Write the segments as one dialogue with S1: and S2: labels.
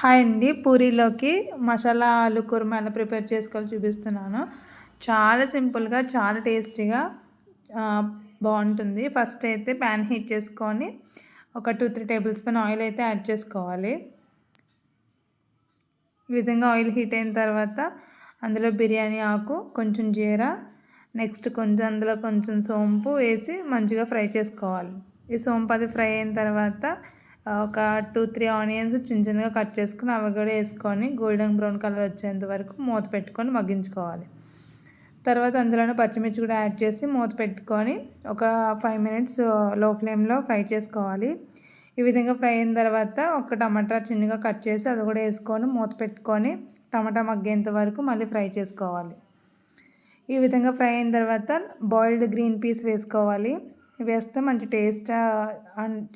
S1: Hi అండి. పూరీలోకి మసాలా ఆలు కుర్మా ఎలా ప్రిపేర్ చేసుకోవాలో చూపిస్తున్నాను. చాలా సింపుల్గా చాలా టేస్టీగా బాగుంటుంది. ఫస్ట్ అయితే ప్యాన్ హీట్ చేసుకొని ఒక two three tablespoon oil అయితే యాడ్ చేసుకోవాలి. ఈ విధంగా ఆయిల్ హీట్ అయిన తర్వాత అందులో బిర్యానీ ఆకు కొంచెం జీరా నెక్స్ట్ కొంచెం అందులో కొంచెం సోంపు వేసి మంచిగా ఫ్రై చేసుకోవాలి. ఈ సోంపు అది ఫ్రై అయిన తర్వాత ఒక టూ త్రీ ఆనియన్స్ చిన్న చిన్నగా కట్ చేసుకుని అవి కూడా వేసుకొని గోల్డెన్ బ్రౌన్ కలర్ వచ్చేంత వరకు మూత పెట్టుకొని మగ్గించుకోవాలి. తర్వాత అందులోనే పచ్చిమిర్చి కూడా యాడ్ చేసి మూత పెట్టుకొని ఒక ఫైవ్ మినిట్స్లో ఫ్లేమ్లో ఫ్రై చేసుకోవాలి. ఈ విధంగా ఫ్రై అయిన తర్వాత ఒక టమాటా చిన్నగా కట్ చేసి అది కూడా వేసుకొని మూత పెట్టుకొని టమాటా మగ్గేంత వరకు మళ్ళీ ఫ్రై చేసుకోవాలి. ఈ విధంగా ఫ్రై అయిన తర్వాత బాయిల్డ్ గ్రీన్ పీస్ వేసుకోవాలి. వేస్తే మంచి టేస్ట్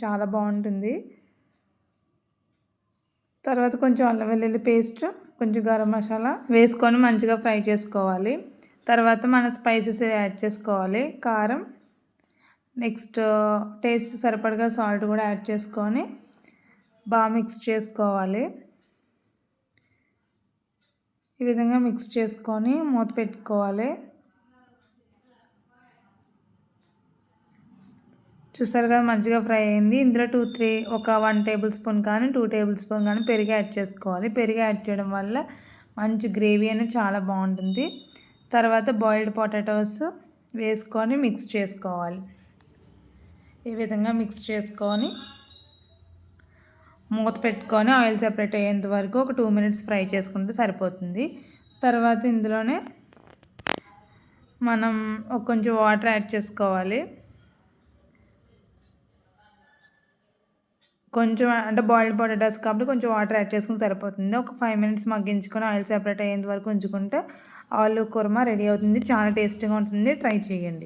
S1: చాలా బాగుంటుంది. తర్వాత కొంచెం అల్లం వెల్లుల్లి పేస్ట్ కొంచెం గరం మసాలా వేసుకొని మంచిగా ఫ్రై చేసుకోవాలి. తర్వాత మన స్పైసెస్ యాడ్ చేసుకోవాలి. కారం నెక్స్ట్ టేస్ట్ సరిపడగా సాల్ట్ కూడా యాడ్ చేసుకొని బాగా మిక్స్ చేసుకోవాలి. ఈ విధంగా మిక్స్ చేసుకొని మూత పెట్టుకోవాలి. చూసారు కదా మంచిగా ఫ్రై అయింది. ఇందులో టూ త్రీ ఒక వన్ టేబుల్ స్పూన్ కానీ టూ టేబుల్ స్పూన్ కానీ పెరుగు యాడ్ చేసుకోవాలి. పెరుగు యాడ్ చేయడం వల్ల మంచి గ్రేవీ అనేది చాలా బాగుంటుంది. తర్వాత బాయిల్డ్ పొటాటోస్ వేసుకొని మిక్స్ చేసుకోవాలి. ఈ విధంగా మిక్స్ చేసుకొని మూత పెట్టుకొని ఆయిల్ సెపరేట్ అయ్యేంత వరకు ఒక టూ మినిట్స్ ఫ్రై చేసుకుంటే సరిపోతుంది. తర్వాత ఇందులోనే మనం కొంచెం వాటర్ యాడ్ చేసుకోవాలి. కొంచెం అంటే బాయిల్డ్ పొటాటోస్ కాబట్టి కొంచెం వాటర్ యాడ్ చేసుకుని సరిపోతుంది. ఒక ఫైవ్ మినిట్స్ మగ్గించుకొని ఆయిల్ సెపరేట్ అయ్యేంత వరకు ఉంచుకుంటే ఆలు కుర్మా రెడీ అవుతుంది. చాలా టేస్టీగా ఉంటుంది. ట్రై చేయండి.